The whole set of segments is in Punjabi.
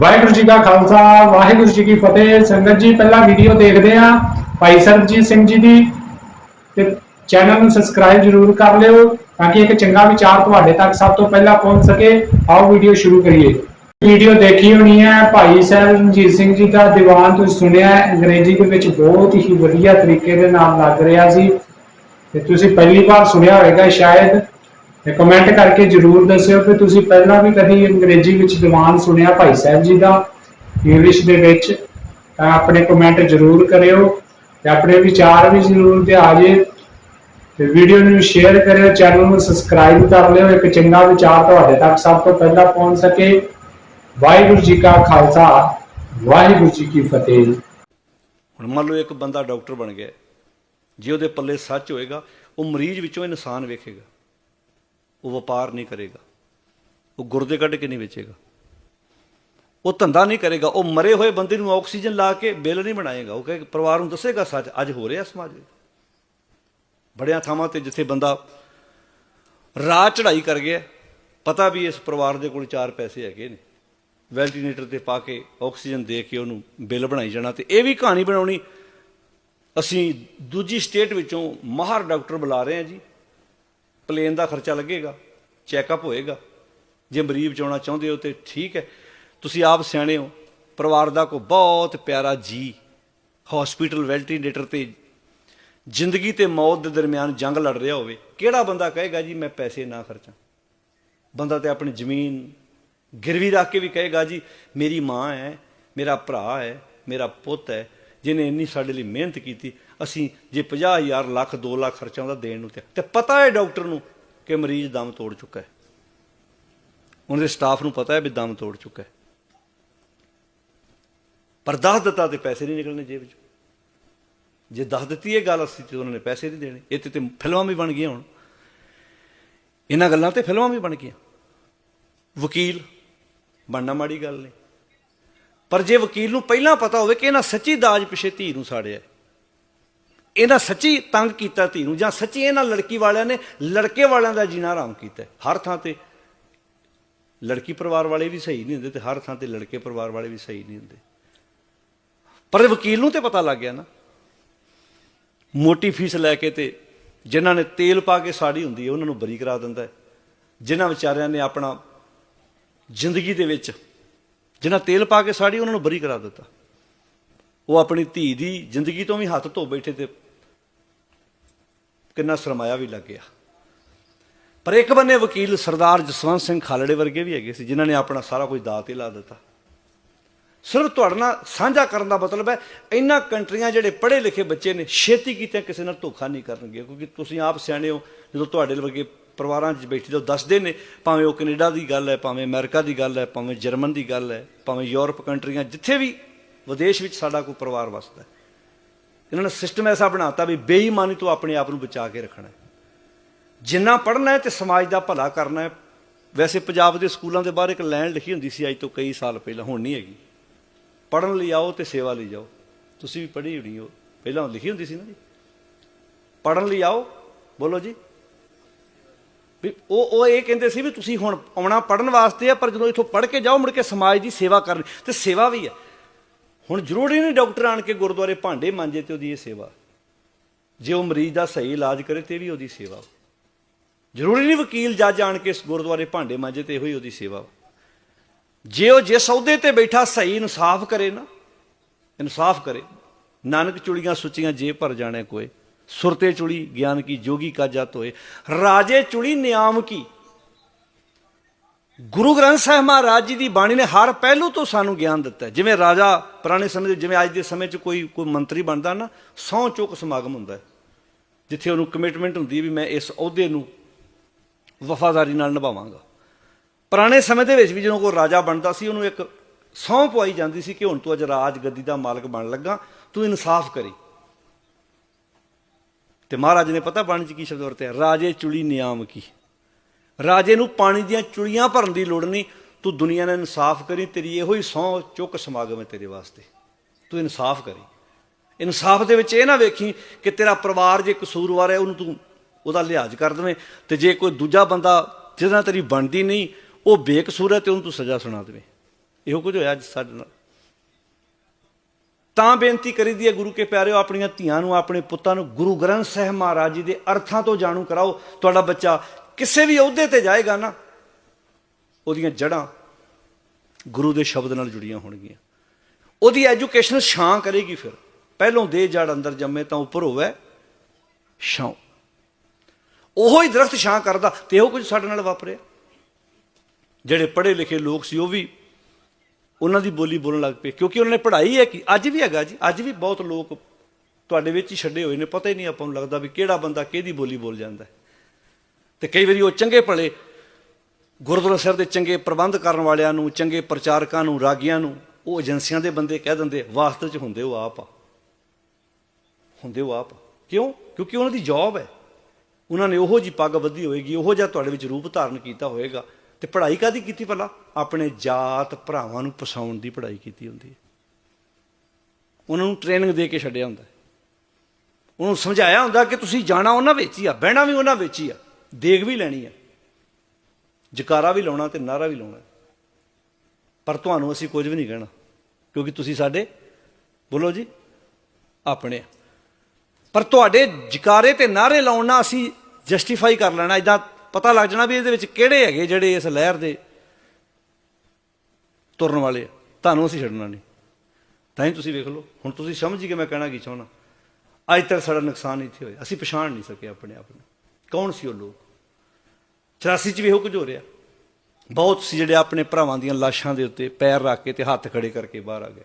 ਵਾਹਿਗੁਰੂ ਜੀ ਕਾ ਖਾਲਸਾ, ਵਾਹਿਗੁਰੂ ਜੀ ਕੀ ਫਤਿਹ। ਸੰਗਤ ਜੀ, ਪਹਿਲਾਂ ਵੀਡੀਓ ਦੇਖਦੇ ਆ ਭਾਈ ਸਰਬਜੀਤ ਸਿੰਘ ਜੀ ਦੀ ਤੇ ਚੈਨਲ ਨੂੰ ਸਬਸਕ੍ਰਾਈਬ ਜਰੂਰ ਕਰ ਲਿਓ ਤਾਂ ਕਿ ਇੱਕ ਚੰਗਾ ਵਿਚਾਰ ਤੁਹਾਡੇ ਤੱਕ ਸਭ ਤੋਂ ਪਹਿਲਾਂ ਪਹੁੰਚ ਸਕੇ। ਆਓ ਵੀਡੀਓ ਸ਼ੁਰੂ ਕਰੀਏ। ਵੀਡੀਓ ਦੇਖੀ ਹੋਣੀ ਹੈ ਭਾਈ ਸਾਹਿਬ ਰਣਜੀਤ ਸਿੰਘ ਜੀ ਦਾ ਦੀਵਾਨ ਤੁਸੀਂ ਸੁਣਿਆ ਅੰਗਰੇਜ਼ੀ ਦੇ ਵਿੱਚ ਬਹੁਤ ਹੀ ਵਧੀਆ ਤਰੀਕੇ ਦੇ ਨਾਲ ਲੱਗ ਰਿਹਾ ਸੀ। ਤੇ ਤੁਸੀਂ ਪਹਿਲੀ ਵਾਰ ਸੁਣਿਆ ਹੋਵੇਗਾ ਸ਼ਾਇਦ। ਤੇ ਕਮੈਂਟ ਕਰਕੇ ਜਰੂਰ ਦੱਸਿਓ ਕਿ ਤੁਸੀਂ ਪਹਿਲਾਂ ਵੀ ਕਦੀ ਅੰਗਰੇਜ਼ੀ ਵਿੱਚ ਦੀਵਾਨ ਸੁਣਿਆ ਭਾਈ ਸਾਹਿਬ ਜੀ ਦਾ ਇੰਗਲਿਸ਼ ਦੇ ਵਿੱਚ? ਤਾਂ ਆਪਣੇ ਕਮੈਂਟ ਜਰੂਰ ਕਰਿਓ ਤੇ ਆਪਣੇ ਵਿਚਾਰ ਵੀ ਜਰੂਰ ਤੇ ਆ ਜੇ। ਤੇ ਵੀਡੀਓ ਨੂੰ ਸ਼ੇਅਰ ਕਰਿਓ ਚੈਨਲ ਨੂੰ ਸਬਸਕ੍ਰਾਈਬ ਕਰ ਲਿਓ, ਇੱਕ ਚੰਗਾ ਵਿਚਾਰ ਤੁਹਾਡੇ ਤੱਕ ਸਭ ਤੋਂ ਪਹਿਲਾਂ ਪਹੁੰਚ ਸਕੇ। ਵਾਹਿਗੁਰੂ ਜੀ ਕਾ ਖਾਲਸਾ, ਵਾਹਿਗੁਰੂ ਜੀ ਕੀ ਫਤਿਹ। ਹੁਣ ਮੰਨ ਲਓ ਇੱਕ ਬੰਦਾ ਡਾਕਟਰ ਬਣ ਗਿਆ, ਜੇ ਉਹਦੇ ਪੱਲੇ ਸੱਚ ਹੋਏਗਾ, ਉਹ ਮਰੀਜ਼ ਵਿੱਚੋਂ ਇਨਸਾਨ ਵੇਖੇਗਾ। ਉਹ ਵਪਾਰ ਨਹੀਂ ਕਰੇਗਾ। ਉਹ ਗੁਰਦੇ ਕੱਢ ਕੇ ਨਹੀਂ ਵੇਚੇਗਾ। ਉਹ ਧੰਦਾ ਨਹੀਂ ਕਰੇਗਾ। ਉਹ ਮਰੇ ਹੋਏ ਬੰਦੇ ਨੂੰ ਆਕਸੀਜਨ ਲਾ ਕੇ ਬਿੱਲ ਨਹੀਂ ਬਣਾਏਗਾ। ਉਹ ਕਹੇ ਪਰਿਵਾਰ ਨੂੰ ਦੱਸੇਗਾ, ਸੱਚ, ਅੱਜ ਹੋ ਰਿਹਾ ਸਮਾਜ ਵਿੱਚ। ਬੜਿਆਂ ਥਾਵਾਂ ਤੇ ਜਿੱਥੇ ਬੰਦਾ ਰਾਹ ਚੜਾਈ ਕਰ ਗਿਆ, ਪਤਾ ਵੀ ਇਸ ਪਰਿਵਾਰ ਦੇ ਕੋਲ ਚਾਰ ਪੈਸੇ ਹੈਗੇ ਨੇ। ਵੈਂਟੀਲੇਟਰ ਤੇ ਪਾ ਕੇ ਆਕਸੀਜਨ ਦੇ ਕੇ ਉਹਨੂੰ ਬਿੱਲ ਬਣਾਈ ਜਾਣਾ ਤੇ ਇਹ ਵੀ ਕਹਾਣੀ ਬਣਾਉਣੀ। ਅਸੀਂ ਦੂਜੀ ਸਟੇਟ ਵਿੱਚੋਂ ਮਾਹਰ ਡਾਕਟਰ ਬੁਲਾ ਰਹੇ ਹਾਂ ਜੀ। ਪਲੇਨ ਦਾ ਖਰਚਾ ਲੱਗੇਗਾ ਚੈੱਕਅਪ ਹੋਏਗਾ। ਜੇ ਮਰੀਜ਼ ਬਚਾਉਣਾ ਚਾਹੁੰਦੇ ਹੋ ਤੇ ਠੀਕ ਹੈ। ਤੁਸੀਂ ਆਪ ਸਿਆਣੇ ਹੋ। ਪਰਿਵਾਰ ਦਾ ਕੋ ਬਹੁਤ ਪਿਆਰਾ ਜੀ ਹਸਪੀਟਲ ਵੈਂਟੀਲੇਟਰ ਤੇ ਜ਼ਿੰਦਗੀ ਤੇ ਮੌਤ ਦੇ ਦਰਮਿਆਨ ਜੰਗ ਲੜ ਰਿਹਾ ਹੋਵੇ, ਕਿਹੜਾ ਬੰਦਾ ਕਹੇਗਾ ਜੀ, ਮੈਂ ਪੈਸੇ ਨਾ ਖਰਚਾਂ। ਬੰਦਾ ਤੇ ਆਪਣੀ ਜ਼ਮੀਨ ਗਿਰਵੀ ਰੱਖ ਕੇ ਵੀ ਕਹੇਗਾ ਜੀ, ਮੇਰੀ ਮਾਂ ਹੈ, ਮੇਰਾ ਭਰਾ ਹੈ, ਮੇਰਾ ਪੁੱਤ ਹੈ ਜਿਨੇ ਇੰਨੀ ਸਾਡੇ ਲਈ ਮਿਹਨਤ ਕੀਤੀ, ਅਸੀਂ ਜੇ 50000 ਲੱਖ 2 ਲੱਖ ਖਰਚਾ ਉਹਦਾ ਦੇਣ ਨੂੰ ਤੇ ਪਤਾ ਹੈ ਡਾਕਟਰ ਨੂੰ ਕਿ ਮਰੀਜ਼ ਦਮ ਤੋੜ ਚੁੱਕਾ ਹੈ। ਉਹਨਾਂ ਦੇ ਸਟਾਫ ਨੂੰ ਪਤਾ ਹੈ ਵੀ ਦਮ ਤੋੜ ਚੁੱਕਾ ਹੈ। ਪਰ ਦੱਸ ਦਿੱਤਾ ਤੇ ਪੈਸੇ ਨਹੀਂ ਨਿਕਲਣੇ ਜੇਬ ਵਿੱਚੋਂ ਜੇ ਦੱਸ ਦਿੱਤੀ ਇਹ ਗੱਲ ਅਸੀਂ ਤੇ ਉਹਨਾਂ ਨੇ ਪੈਸੇ ਨਹੀਂ ਦੇਣੇ। ਇਹ ਤੇ ਤੇ ਫਿਲਮਾਂ ਵੀ ਬਣ ਗਈਆਂ ਹੁਣ। ਇਹਨਾਂ ਗੱਲਾਂ ਤੇ ਫਿਲਮਾਂ ਵੀ ਬਣ ਗਈਆਂ। ਵਕੀਲ ਬਣਨਾ ਮਾੜੀ ਗੱਲ ਨਹੀਂ। ਪਰ ਜੇ ਵਕੀਲ ਨੂੰ ਪਹਿਲਾਂ ਪਤਾ ਹੋਵੇ ਕਿ ਇਹਨਾਂ ਸੱਚੀ ਦਾਜ ਪਿਛੇ ਧੀ ਨੂੰ ਸਾੜਿਆ ਇਹਨਾਂ ਸੱਚੀ ਤੰਗ ਕੀਤਾ ਧੀ ਨੂੰ, ਜਾਂ ਸੱਚੀ ਇਹਨਾਂ ਲੜਕੀ ਵਾਲਿਆਂ ਨੇ ਲੜਕੇ ਵਾਲਿਆਂ ਦਾ ਜੀਣਾ ਆਰਾਮ ਕੀਤਾ ਹਰ ਥਾਂ ਤੇ ਲੜਕੀ ਪਰਿਵਾਰ ਵਾਲੇ ਵੀ ਸਹੀ ਨਹੀਂ ਹੁੰਦੇ ਤੇ ਹਰ ਥਾਂ ਤੇ ਲੜਕੇ ਪਰਿਵਾਰ ਵਾਲੇ ਵੀ ਸਹੀ ਨਹੀਂ ਹੁੰਦੇ। ਪਰ ਵਕੀਲ ਨੂੰ ਤੇ ਪਤਾ ਲੱਗ ਗਿਆ ਨਾ। ਮੋਟੀ ਫੀਸ ਲੈ ਕੇ ਤੇ ਜਿਨ੍ਹਾਂ ਨੇ ਤੇਲ ਪਾ ਕੇ ਸਾੜੀ ਹੁੰਦੀ ਹੈ, ਉਹਨਾਂ ਨੂੰ ਬਰੀ ਕਰਾ ਦਿੰਦਾ ਹੈ। ਜਿਨ੍ਹਾਂ ਵਿਚਾਰਿਆਂ ਨੇ ਆਪਣਾ ਜ਼ਿੰਦਗੀ ਦੇ ਵਿੱਚ ਜਿਨ੍ਹਾਂ ਤੇਲ ਪਾ ਕੇ ਸਾੜੀ ਉਹਨਾਂ ਨੂੰ ਬਰੀ ਕਰਾ ਦਿੱਤਾ। ਉਹ ਆਪਣੀ ਧੀ ਦੀ ਜ਼ਿੰਦਗੀ ਤੋਂ ਵੀ ਹੱਥ ਧੋ ਬੈਠੇ ਤੇ ਕਿੰਨਾ ਸਰਮਾਇਆ ਵੀ ਲੱਗ ਗਿਆ। ਪਰ ਇੱਕ ਬੰਨੇ ਵਕੀਲ ਸਰਦਾਰ ਜਸਵੰਤ ਸਿੰਘ ਖਾਲੜੇ ਵਰਗੇ ਵੀ ਹੈਗੇ ਸੀ, ਜਿਨ੍ਹਾਂ ਨੇ ਆਪਣਾ ਸਾਰਾ ਕੁਝ ਦਾਅ ਤੇ ਲਾ ਦਿੱਤਾ। ਸਿਰਫ ਤੁਹਾਡੇ ਨਾਲ ਸਾਂਝਾ ਕਰਨ ਦਾ ਮਤਲਬ ਹੈ ਇਹਨਾਂ ਕੰਟਰੀਆਂ ਜਿਹੜੇ ਪੜ੍ਹੇ ਲਿਖੇ ਬੱਚੇ ਨੇ, ਛੇਤੀ ਕੀਤੇ ਕਿਸੇ ਨਾਲ ਧੋਖਾ ਨਹੀਂ ਕਰਨਗੇ, ਕਿਉਂਕਿ ਤੁਸੀਂ ਆਪ ਸਿਆਣੇ ਹੋ, ਜਦੋਂ ਤੁਹਾਡੇ ਵਰਗੇ ਪਰਿਵਾਰਾਂ 'ਚ ਬੈਠੇ ਜਦੋਂ ਦੱਸਦੇ ਨੇ, ਭਾਵੇਂ ਉਹ ਕੈਨੇਡਾ ਦੀ ਗੱਲ ਹੈ, ਭਾਵੇਂ ਅਮਰੀਕਾ ਦੀ ਗੱਲ ਹੈ, ਭਾਵੇਂ ਜਰਮਨ ਦੀ ਗੱਲ ਹੈ, ਭਾਵੇਂ ਯੂਰਪ ਕੰਟਰੀਆਂ, ਜਿੱਥੇ ਵੀ ਵਿਦੇਸ਼ ਵਿੱਚ ਸਾਡਾ ਕੋਈ ਪਰਿਵਾਰ ਵਸਦਾ ਇਹਨਾਂ ਨੇ ਸਿਸਟਮ ਐਸਾ ਬਣਾਤਾ ਵੀ ਬੇਈਮਾਨੀ ਤੋਂ ਆਪਣੇ ਆਪ ਨੂੰ ਬਚਾ ਕੇ ਰੱਖਣਾ ਜਿੰਨਾ ਪੜ੍ਹਨਾ ਹੈ ਤੇ ਸਮਾਜ ਦਾ ਭਲਾ ਕਰਨਾ ਹੈ। ਵੈਸੇ ਪੰਜਾਬ ਦੇ ਸਕੂਲਾਂ ਦੇ ਬਾਹਰ ਇੱਕ ਲਾਈਨ ਲਿਖੀ ਹੁੰਦੀ ਸੀ ਅੱਜ ਤੋਂ ਕਈ ਸਾਲ ਪਹਿਲਾਂ, ਹੁਣ ਨਹੀਂ ਹੈਗੀ। ਪੜਨ ਲਈ ਆਓ ਤੇ ਸੇਵਾ ਲਈ ਜਾਓ। ਤੁਸੀਂ ਵੀ ਪੜ੍ਹੀ ਹੋਣੀ ਹੋ। ਪਹਿਲਾਂ ਲਿਖੀ ਹੁੰਦੀ ਸੀ ਨਾ ਜੀ। ਪੜਨ ਲਈ ਆਓ। ਬੋਲੋ ਜੀ। ਵੀ ਉਹ ਉਹ ਇਹ ਕਹਿੰਦੇ ਸੀ ਵੀ ਤੁਸੀਂ ਹੁਣ ਆਉਣਾ ਪੜਨ ਵਾਸਤੇ ਆ, ਪਰ ਜਦੋਂ ਇੱਥੋਂ ਪੜ੍ਹ ਕੇ ਜਾਓ, ਮੁੜ ਕੇ ਸਮਾਜ ਦੀ ਸੇਵਾ ਕਰਨੀ। ਤੇ ਸੇਵਾ ਵੀ ਹੈ ਹੁਣ ਜ਼ਰੂਰੀ ਨਹੀਂ ਡਾਕਟਰ ਆਣ ਕੇ ਗੁਰਦੁਆਰੇ ਭਾਂਡੇ ਮਾਂਜੇ ਤੇ ਉਹਦੀ ਇਹ ਸੇਵਾ। ਜੇ ਉਹ ਮਰੀਜ਼ ਦਾ ਸਹੀ ਇਲਾਜ ਕਰੇ ਤੇ ਵੀ ਉਹਦੀ ਸੇਵਾ। ਜ਼ਰੂਰੀ ਨਹੀਂ ਵਕੀਲ ਜੱਜ ਆਣ ਕੇ ਗੁਰਦੁਆਰੇ ਭਾਂਡੇ ਮਾਂਜੇ ਤੇ ਇਹੋ ਹੀ ਉਹਦੀ ਸੇਵਾ। ਜੇ ਉਹ ਜਿਸ ਅਹੁਦੇ ਤੇ ਬੈਠਾ ਸਹੀ ਇਨਸਾਫ ਕਰੇ ਨਾ, ਇਨਸਾਫ ਕਰੇ। ਨਾਨਕ ਚੁੜੀਆਂ ਸੁੱਚੀਆਂ ਜੇ ਭਰ ਜਾਣੇ ਕੋਏ। ਸੁਰਤੇ ਚੁੜੀ ਗਿਆਨ ਕੀ, ਜੋਗੀ ਕਾ ਜਤ ਹੋਏ। ਰਾਜੇ ਚੁੜੀ ਨਿਆਮ ਕੀ। ਗੁਰੂ ਗ੍ਰੰਥ ਸਾਹਿਬ ਮਹਾਰਾਜ ਜੀ ਦੀ ਬਾਣੀ ਨੇ ਹਰ ਪਹਿਲੂ ਤੋਂ ਸਾਨੂੰ ਗਿਆਨ ਦਿੱਤਾ ਜਿਵੇਂ ਰਾਜਾ ਪੁਰਾਣੇ ਸਮੇਂ ਦੇ, ਜਿਵੇਂ ਅੱਜ ਦੇ ਸਮੇਂ 'ਚ ਕੋਈ ਕੋਈ ਮੰਤਰੀ ਬਣਦਾ ਨਾ ਸਹੁੰ ਚੁੱਕ ਸਮਾਗਮ ਹੁੰਦਾ ਜਿੱਥੇ ਉਹਨੂੰ ਕਮਿਟਮੈਂਟ ਹੁੰਦੀ ਹੈ ਵੀ ਮੈਂ ਇਸ ਅਹੁਦੇ ਨੂੰ ਵਫਾਦਾਰੀ ਨਾਲ ਨਿਭਾਵਾਂਗਾ। ਪੁਰਾਣੇ ਸਮੇਂ ਦੇ ਵਿੱਚ ਵੀ ਜਦੋਂ ਕੋਈ ਰਾਜਾ ਬਣਦਾ ਸੀ, ਉਹਨੂੰ ਇੱਕ ਸਹੁੰ ਪਵਾਈ ਜਾਂਦੀ ਸੀ ਕਿ ਹੁਣ ਤੂੰ ਅੱਜ ਰਾਜ ਗੱਦੀ ਦਾ ਮਾਲਕ ਬਣ ਲੱਗਾ, ਤੂੰ ਇਨਸਾਫ ਕਰੀ। ਤੇ ਮਹਾਰਾਜ ਨੇ ਪਤਾ ਬਾਣੀ ਚ ਕੀ ਸ਼ਬਦ ਵਰਤਿਆ? ਰਾਜੇ ਚੁੜੀ ਨਿਆਮ ਕੀ। ਰਾਜੇ ਨੂੰ ਪਾਣੀ ਦੀਆਂ ਚੁੜੀਆਂ ਭਰਨ ਦੀ ਲੋੜ ਨਹੀਂ। ਤੂੰ ਦੁਨੀਆ ਨਾਲ ਇਨਸਾਫ ਕਰੀ, ਤੇਰੀ ਇਹੋ ਹੀ ਸਹੁੰ ਚੁੱਕ ਸਮਾਗਮ ਹੈ ਤੇਰੇ ਵਾਸਤੇ। ਤੂੰ ਇਨਸਾਫ ਕਰੀ। ਇਨਸਾਫ ਦੇ ਵਿੱਚ ਇਹ ਨਾ ਵੇਖੀ ਕਿ ਤੇਰਾ ਪਰਿਵਾਰ ਜੇ ਕਸੂਰਵਾਰ ਹੈ, ਉਹਨੂੰ ਤੂੰ ਉਹਦਾ ਲਿਹਾਜ਼ ਕਰ ਦੇਵੇਂ ਤੇ ਜੇ ਕੋਈ ਦੂਜਾ ਬੰਦਾ ਜਿਹਦੇ ਨਾਲ ਤੇਰੀ ਬਣਦੀ ਨਹੀਂ, ਉਹ ਬੇਕਸੂਰ ਹੈ ਤੇ ਉਹਨੂੰ ਤੂੰ ਸਜ਼ਾ ਸੁਣਾ ਦੇਵੇਂ। ਇਹੋ ਕੁਝ ਹੋਇਆ ਅੱਜ ਸਾਡੇ ਨਾਲ? ਤਾਂ ਬੇਨਤੀ ਕਰੀਦੀ ਹੈ ਗੁਰੂ ਕੇ ਪਿਆਰਿਓ, ਆਪਣੀਆਂ ਧੀਆਂ ਨੂੰ, ਆਪਣੇ ਪੁੱਤਾਂ ਨੂੰ, ਗੁਰੂ ਗ੍ਰੰਥ ਸਾਹਿਬ ਮਹਾਰਾਜ ਜੀ ਦੇ ਅਰਥਾਂ ਤੋਂ ਜਾਣੂ ਕਰਾਓ। ਤੁਹਾਡਾ ਬੱਚਾ ਕਿਸੇ ਵੀ ਅਹੁਦੇ ਤੇ ਜਾਏਗਾ ਨਾ, ਉਹਦੀਆਂ ਜੜ੍ਹਾਂ ਗੁਰੂ ਦੇ ਸ਼ਬਦ ਨਾਲ ਜੁੜੀਆਂ ਹੋਣਗੀਆਂ। ਉਹਦੀ ਐਜੂਕੇਸ਼ਨ ਛਾਂ ਕਰੇਗੀ ਫਿਰ। ਪਹਿਲੋਂ ਦੇ ਜੜ ਅੰਦਰ ਜੰਮੇ ਤਾਂ ਉੱਪਰ ਹੋਵੇ ਛਾਂ। ਉਹੋ ਹੀ ਦਰਖਤ ਛਾਂ ਕਰਦਾ, ਤੇ ਉਹ ਕੁਝ ਸਾਡੇ ਨਾਲ ਵਾਪਰਿਆ। ਜਿਹੜੇ ਪੜ੍ਹੇ ਲਿਖੇ ਲੋਕ ਸੀ, ਉਹ ਵੀ ਉਹਨਾਂ ਦੀ ਬੋਲੀ ਬੋਲਣ ਲੱਗ ਪਏ। ਕਿਉਂਕਿ ਉਹਨਾਂ ਨੇ ਪੜ੍ਹਾਈ ਹੈ ਕਿ? ਅੱਜ ਵੀ ਹੈਗਾ ਜੀ। ਅੱਜ ਵੀ ਬਹੁਤ ਲੋਕ ਤੁਹਾਡੇ ਵਿੱਚ ਹੀ ਛੱਡੇ ਹੋਏ ਨੇ। ਪਤਾ ਹੀ ਨਹੀਂ ਆਪਾਂ ਨੂੰ ਲੱਗਦਾ ਵੀ ਕਿਹੜਾ ਬੰਦਾ ਕਿਹਦੀ ਬੋਲੀ ਬੋਲ ਜਾਂਦਾ ਹੈ। ਤੇ ਕਈ ਵਾਰੀ ਉਹ ਚੰਗੇ ਭਲੇ ਗੁਰਦੁਆਰਾ ਸਾਹਿਬ ਦੇ ਚੰਗੇ ਪ੍ਰਬੰਧ ਕਰਨ ਵਾਲਿਆਂ ਨੂੰ, ਚੰਗੇ ਪ੍ਰਚਾਰਕਾਂ ਨੂੰ, ਰਾਗੀਆਂ ਨੂੰ, ਉਹ ਏਜੰਸੀਆਂ ਦੇ ਬੰਦੇ ਕਹਿ ਦਿੰਦੇ ਵਾਸਤੇ ਚ ਹੁੰਦੇ ਉਹ ਆਪ ਆ। ਹੁੰਦੇ ਉਹ ਆਪ ਕਿਉਂ? ਕਿਉਂਕਿ ਉਹਨਾਂ ਦੀ ਜੌਬ ਹੈ। ਉਹਨਾਂ ਨੇ ਉਹੋ ਜੀ ਪੱਗ ਬੱਧੀ ਹੋਏਗੀ, ਉਹੋ ਜਿਹਾ ਤੁਹਾਡੇ ਵਿੱਚ ਰੂਪ ਧਾਰਨ ਕੀਤਾ ਹੋਏਗਾ। ਤੇ ਪੜ੍ਹਾਈ ਕਾਦੀ ਕੀਤੀ ਭਲਾ? ਆਪਣੇ ਜਾਤ ਭਰਾਵਾਂ ਨੂੰ ਪਸਾਉਣ ਦੀ ਪੜ੍ਹਾਈ ਕੀਤੀ ਹੁੰਦੀ ਹੈ। ਉਹਨਾਂ ਨੂੰ ਟ੍ਰੇਨਿੰਗ ਦੇ ਕੇ ਛੱਡਿਆ ਹੁੰਦਾ ਉਹਨੂੰ ਸਮਝਾਇਆ ਹੁੰਦਾ ਕਿ ਤੁਸੀਂ ਜਾਣਾ ਉਹਨਾਂ ਵਿੱਚ ਹੀ ਆ, ਬਹਿਣਾ ਵੀ ਉਹਨਾਂ ਵਿੱਚ ਹੀ ਆ, ਦੇਗ ਵੀ ਲੈਣੀ ਆ ਜਕਾਰਾ ਵੀ ਲਾਉਣਾ ਤੇ ਨਾਰਾ ਵੀ ਲਾਉਣਾ ਪਰ ਤੁਹਾਨੂੰ ਅਸੀਂ ਕੁਝ ਵੀ ਨਹੀਂ ਕਹਿਣਾ, ਕਿਉਂਕਿ ਤੁਸੀਂ ਸਾਡੇ, ਬੋਲੋ ਜੀ, ਆਪਣੇ ਆ। ਪਰ ਤੁਹਾਡੇ ਜਕਾਰੇ ਤੇ ਨਾਰੇ ਲਾਉਣ ਨਾਲ ਅਸੀਂ ਜਸਟੀਫਾਈ ਕਰ ਲੈਣਾ ਇਦਾਂ ਪਤਾ ਲੱਗ ਜਾਣਾ ਵੀ ਇਹਦੇ ਵਿੱਚ ਕਿਹੜੇ ਹੈਗੇ ਜਿਹੜੇ ਇਸ ਲਹਿਰ ਦੇ ਤੁਰਨ ਵਾਲੇ ਆ। ਤੁਹਾਨੂੰ ਅਸੀਂ ਛੱਡਣਾ ਨਹੀਂ। ਤਾਂ ਹੀ ਤੁਸੀਂ ਵੇਖ ਲਓ, ਹੁਣ ਤੁਸੀਂ ਸਮਝ ਗਏ ਮੈਂ ਕਹਿਣਾ ਕੀ ਚਾਹੁੰਦਾ। ਅੱਜ ਤੱਕ ਸਾਡਾ ਨੁਕਸਾਨ ਇੱਥੇ ਹੋਇਆ। ਅਸੀਂ ਪਛਾਣ ਨਹੀਂ ਸਕੇ ਆਪਣੇ ਆਪ ਨੂੰ। ਕੌਣ ਸੀ ਉਹ ਲੋਕ? 84 ਚ ਵੀ ਇਹੋ ਕੁਝ ਹੋ ਰਿਹਾ। ਬਹੁਤ ਸੀ ਜਿਹੜੇ ਆਪਣੇ ਭਰਾਵਾਂ ਦੀਆਂ ਲਾਸ਼ਾਂ ਦੇ ਉੱਤੇ ਪੈਰ ਰੱਖ ਕੇ ਤੇ ਹੱਥ ਖੜੇ ਕਰਕੇ ਬਾਹਰ ਆ ਗਏ।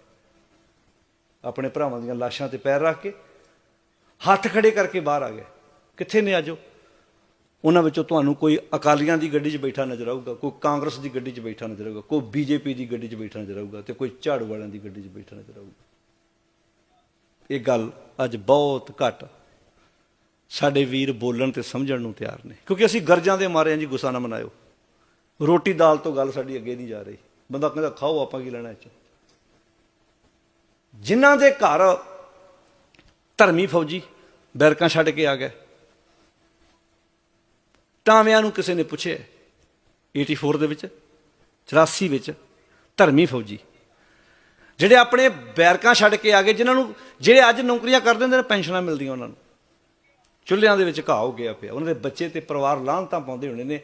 ਆਪਣੇ ਭਰਾਵਾਂ ਦੀਆਂ ਲਾਸ਼ਾਂ ਤੇ ਪੈਰ ਰੱਖ ਕੇ ਹੱਥ ਖੜੇ ਕਰਕੇ ਬਾਹਰ ਆ ਗਏ। ਕਿੱਥੇ ਨੇ ਅੱਜ ਉਹ? ਉਹਨਾਂ ਵਿੱਚੋਂ ਤੁਹਾਨੂੰ ਕੋਈ ਅਕਾਲੀਆਂ ਦੀ ਗੱਡੀ 'ਚ ਬੈਠਾ ਨਜ਼ਰ ਆਊਗਾ, ਕੋਈ ਕਾਂਗਰਸ ਦੀ ਗੱਡੀ 'ਚ ਬੈਠਾ ਨਜ਼ਰ ਆਊਗਾ, ਕੋਈ ਬੀਜੇਪੀ ਦੀ ਗੱਡੀ 'ਚ ਬੈਠਾ ਨਜ਼ਰ ਆਊਗਾ ਤੇ ਕੋਈ ਝਾੜੂ ਵਾਲਿਆਂ ਦੀ ਗੱਡੀ 'ਚ ਬੈਠਾ ਨਜ਼ਰ ਆਊਗਾ। ਇਹ ਗੱਲ ਅੱਜ ਬਹੁਤ ਘੱਟ ਸਾਡੇ ਵੀਰ ਬੋਲਣ ਤੇ ਸਮਝਣ ਨੂੰ ਤਿਆਰ ਨੇ, ਕਿਉਂਕਿ ਅਸੀਂ ਗਰਜਾਂ ਦੇ ਮਾਰੇ ਹਾਂ ਜੀ ਗੁੱਸਾ ਨਾ ਮਨਾਇਓ। ਰੋਟੀ ਦਾਲ ਤੋਂ ਗੱਲ ਸਾਡੀ ਅੱਗੇ ਨਹੀਂ ਜਾ ਰਹੀ। ਬੰਦਾ ਕਹਿੰਦਾ, ਖਾਓ ਆਪਾਂ ਕੀ ਲੈਣਾ ਇਹ ਚ? ਜਿਨ੍ਹਾਂ ਦੇ ਘਰ ਧਰਮੀ ਫੌਜੀ ਬੈਰਕਾਂ ਛੱਡ ਕੇ ਆ ਗਏ। ਟਾਵਿਆਂ ਨੂੰ ਕਿਸੇ ਨੇ ਪੁੱਛਿਆ 84 ਦੇ ਵਿੱਚ 84 ਵਿੱਚ, ਧਰਮੀ ਫੌਜੀ। ਜਿਹੜੇ ਆਪਣੇ ਬੈਰਕਾਂ ਛੱਡ ਕੇ ਆ ਗਏ, ਜਿਨ੍ਹਾਂ ਨੂੰ ਜਿਹੜੇ ਅੱਜ ਨੌਕਰੀਆਂ ਕਰਦੇ ਹੁੰਦੇ ਨੇ, ਪੈਨਸ਼ਨਾਂ ਮਿਲਦੀਆਂ ਉਹਨਾਂ ਨੂੰ। ਚੁੱਲ੍ਹਿਆਂ ਦੇ ਵਿੱਚ ਘਾਹ ਹੋ ਗਿਆ ਪਿਆ। ਉਹਨਾਂ ਦੇ ਬੱਚੇ ਤੇ ਪਰਿਵਾਰ ਲਾਹਨਤਾਂ ਪਾਉਂਦੇ ਹੁੰਦੇ ਨੇ,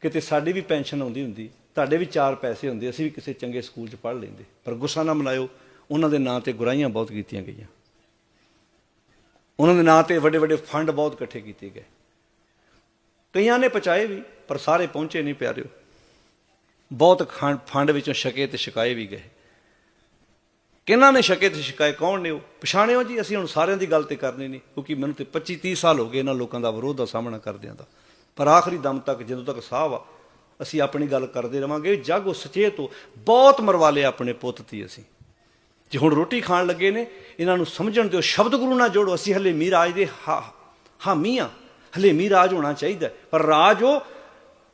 ਕਿਤੇ ਸਾਡੀ ਵੀ ਪੈਨਸ਼ਨ ਆਉਂਦੀ ਹੁੰਦੀ, ਤੁਹਾਡੇ ਵੀ ਚਾਰ ਪੈਸੇ ਹੁੰਦੇ, ਅਸੀਂ ਵੀ ਕਿਸੇ ਚੰਗੇ ਸਕੂਲ 'ਚ ਪੜ੍ਹ ਲੈਂਦੇ। ਪਰ ਗੁੱਸਾ ਨਾ ਮਨਾਇਓ, ਉਹਨਾਂ ਦੇ ਨਾਂ ਤੇ ਗੁਰਾਈਆਂ ਬਹੁਤ ਕੀਤੀਆਂ ਗਈਆਂ। ਉਹਨਾਂ ਦੇ ਨਾਂ ਤੇ ਵੱਡੇ ਵੱਡੇ ਫੰਡ ਬਹੁਤ ਇਕੱਠੇ ਕੀਤੇ ਗਏ। ਕਈਆਂ ਨੇ ਪਹੁੰਚਾਏ ਵੀ, ਪਰ ਸਾਰੇ ਪਹੁੰਚੇ ਨਹੀਂ ਪਿਆਰਿਓ। ਬਹੁਤ ਖੰ- ਫੰਡ ਵਿੱਚੋਂ ਛਕੇ ਤੇ ਛਕਾਏ ਵੀ ਗਏ। ਕਿਹਨਾਂ ਨੇ ਛਕੇ ਤੇ ਛਕਾਏ, ਕੌਣ ਨੇ ਉਹ? ਪਛਾਣਿਓ ਜੀ, ਅਸੀਂ ਹੁਣ ਸਾਰਿਆਂ ਦੀ ਗੱਲ ਤੇ ਕਰਨੀ ਨਹੀਂ, ਕਿਉਂਕਿ ਮੈਨੂੰ ਤੇ 25 30 ਸਾਲ ਹੋ ਗਏ ਇਹਨਾਂ ਲੋਕਾਂ ਦਾ ਵਿਰੋਧ ਦਾ ਸਾਹਮਣਾ ਕਰਦਿਆਂ ਦਾ। ਪਰ ਆਖਰੀ ਦਮ ਤੱਕ, ਜਦੋਂ ਤੱਕ ਸਾਹ ਵਾ ਅਸੀਂ ਆਪਣੀ ਗੱਲ ਕਰਦੇ ਰਵਾਂਗੇ, ਜਾਗੋ ਸਚੇਤ ਹੋ, ਬਹੁਤ ਮਰਵਾਲੇ ਆਪਣੇ ਪੁੱਤ ਤੀ ਅਸੀਂ। ਜੇ ਹੁਣ ਰੋਟੀ ਖਾਣ ਲੱਗੇ ਨੇ, ਇਹਨਾਂ ਨੂੰ ਸਮਝਣ ਦਿਓ, ਸ਼ਬਦ ਗੁਰੂ ਨਾਲ ਜੋੜੋ, ਅਸੀਂ ਹਲੇ ਮੀਰਾਜ ਦੇ ਹਾ- ਹਲੇਮੀ ਰਾਜ ਹੋਣਾ ਚਾਹੀਦਾ ਪਰ ਰਾਜ ਉਹ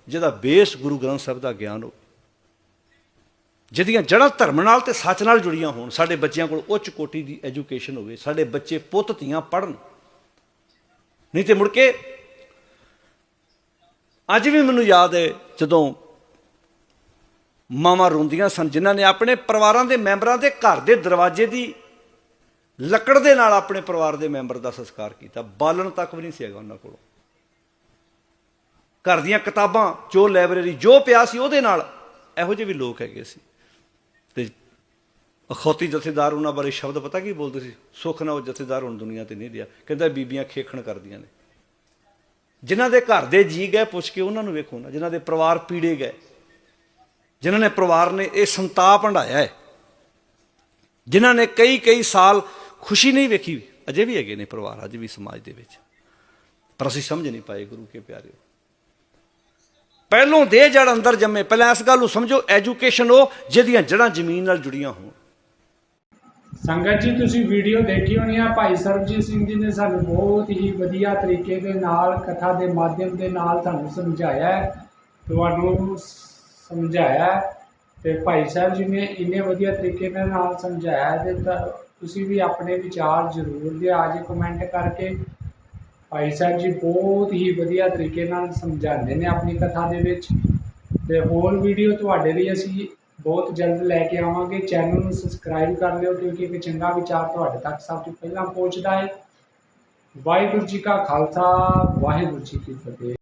ਜਿਹਦਾ ਬੇਸ ਗੁਰੂ ਗ੍ਰੰਥ ਸਾਹਿਬ ਦਾ ਗਿਆਨ ਹੋ ਜਿਹਦੀਆਂ ਜੜ੍ਹਾਂ ਧਰਮ ਨਾਲ ਤੇ ਸੱਚ ਨਾਲ ਜੁੜੀਆਂ ਹੋਣ, ਸਾਡੇ ਬੱਚਿਆਂ ਕੋਲ ਉੱਚ ਕੋਟੀ ਦੀ ਐਜੂਕੇਸ਼ਨ ਹੋਵੇ, ਸਾਡੇ ਬੱਚੇ ਪੁੱਤ ਧੀਆਂ ਪੜਨ ਨਹੀਂ ਤੇ ਮੁੜ ਕੇ ਅੱਜ ਵੀ ਮੈਨੂੰ ਯਾਦ ਹੈ ਜਦੋਂ ਮਾਵਾਂ ਰੋਂਦੀਆਂ ਸਨ, ਜਿਨ੍ਹਾਂ ਨੇ ਆਪਣੇ ਪਰਿਵਾਰਾਂ ਦੇ ਮੈਂਬਰਾਂ ਦੇ ਘਰ ਦੇ ਦਰਵਾਜ਼ੇ ਦੀ ਲੱਕੜ ਦੇ ਨਾਲ ਆਪਣੇ ਪਰਿਵਾਰ ਦੇ ਮੈਂਬਰ ਦਾ ਸੰਸਕਾਰ ਕੀਤਾ। ਬਾਲਣ ਤੱਕ ਵੀ ਨਹੀਂ ਸੀ ਹੈਗਾ ਉਹਨਾਂ ਕੋਲ। ਘਰ ਦੀਆਂ ਕਿਤਾਬਾਂ, ਜੋ ਲਾਇਬ੍ਰੇਰੀ, ਜੋ ਪਿਆ ਸੀ ਉਹਦੇ ਨਾਲ ਇਹੋ ਜਿਹੇ ਵੀ ਲੋਕ ਹੈਗੇ ਸੀ। ਤੇ ਅਖੌਤੀ ਜਥੇਦਾਰ ਉਹਨਾਂ ਬਾਰੇ ਸ਼ਬਦ ਪਤਾ ਕੀ ਬੋਲਦੇ ਸੀ? ਸੁੱਖ ਨਾ ਉਹ ਜਥੇਦਾਰ ਹੁਣ ਦੁਨੀਆ ਤੇ ਨਹੀਂ ਰਿਹਾ। ਕਹਿੰਦਾ ਬੀਬੀਆਂ ਖੇਖਣ ਕਰਦੀਆਂ ਨੇ। ਜਿਨ੍ਹਾਂ ਦੇ ਘਰ ਦੇ ਜੀ ਗਏ, ਪੁੱਛ ਕੇ ਉਹਨਾਂ ਨੂੰ ਵੇਖੋ ਨਾ, ਜਿਨ੍ਹਾਂ ਦੇ ਪਰਿਵਾਰ ਪੀੜੇ ਗਏ, ਜਿਨ੍ਹਾਂ ਨੇ ਪਰਿਵਾਰ ਨੇ ਇਹ ਸੰਤਾਪ ਹੰਡਾਇਆ ਹੈ। ਜਿਨ੍ਹਾਂ ਨੇ ਕਈ ਕਈ ਸਾਲ ਖੁਸ਼ੀ ਨਹੀਂ ਵੇਖੀ। ਅਜੇ ਵੀ ਹੈਗੇ ਨੇ ਪਰਿਵਾਰ, ਅੱਜ ਵੀ ਸਮਾਜ ਦੇ ਵਿੱਚ। ਪਰ ਅਸੀਂ ਸਮਝ ਨਹੀਂ ਪਾਏ ਗੁਰੂ ਕੇ ਪਿਆਰਿਓ। ਪਹਿਲੋਂ ਦੇ ਜੜ ਅੰਦਰ ਜੰਮੇ। ਪਹਿਲਾਂ ਇਸ ਗੱਲ ਨੂੰ ਸਮਝੋ ਐਜੂਕੇਸ਼ਨ ਉਹ ਜਿਹਦੀਆਂ ਜੜਾਂ ਜ਼ਮੀਨ ਨਾਲ ਜੁੜੀਆਂ ਹੋਣ। ਸੰਗਤ ਜੀ, ਤੁਸੀਂ ਵੀਡੀਓ ਦੇਖੀ ਹੋਣੀ ਆ। ਭਾਈ ਸਰਬਜੀਤ ਸਿੰਘ ਜੀ ਨੇ ਸਾਨੂੰ ਬਹੁਤ ਹੀ ਵਧੀਆ ਤਰੀਕੇ ਦੇ ਨਾਲ, ਕਥਾ ਦੇ ਮਾਧਿਅਮ ਦੇ ਨਾਲ ਤੁਹਾਨੂੰ ਸਮਝਾਇਆ ਤੁਹਾਨੂੰ ਸਮਝਾਇਆ ਹੈ। ਤੇ ਭਾਈ ਸਾਹਿਬ ਜੀ ਨੇ ਇੰਨੇ ਵਧੀਆ ਤਰੀਕੇ ਦੇ ਨਾਲ ਸਮਝਾਇਆ ਹੈ। ਤੇ ਤੁਸੀਂ ਵੀ ਆਪਣੇ ਵਿਚਾਰ ਜ਼ਰੂਰ ਦਿਆ ਜੇ ਕਮੈਂਟ ਕਰਕੇ ਭਾਈ ਸਾਹਿਬ ਜੀ ਬਹੁਤ ਹੀ ਵਧੀਆ ਤਰੀਕੇ ਨਾਲ ਸਮਝਾਉਂਦੇ ਨੇ ਆਪਣੀ ਕਥਾ ਦੇ ਵਿੱਚ। ਤੇ ਹੋਰ ਵੀਡੀਓ ਤੁਹਾਡੇ ਲਈ ਅਸੀਂ ਬਹੁਤ ਜਲਦ ਲੈ ਕੇ ਆਵਾਂਗੇ। ਚੈਨਲ ਨੂੰ ਸਬਸਕ੍ਰਾਈਬ ਕਰ ਲਿਓ ਕਿਉਂਕਿ ਇੱਕ ਚੰਗਾ ਵਿਚਾਰ ਤੁਹਾਡੇ ਤੱਕ ਸਭ ਤੋਂ ਪਹਿਲਾਂ ਪਹੁੰਚਦਾ ਹੈ। ਵਾਹਿਗੁਰੂ ਜੀ ਕਾ ਖਾਲਸਾ, ਵਾਹਿਗੁਰੂ ਜੀ ਕੀ ਫਤਿਹ।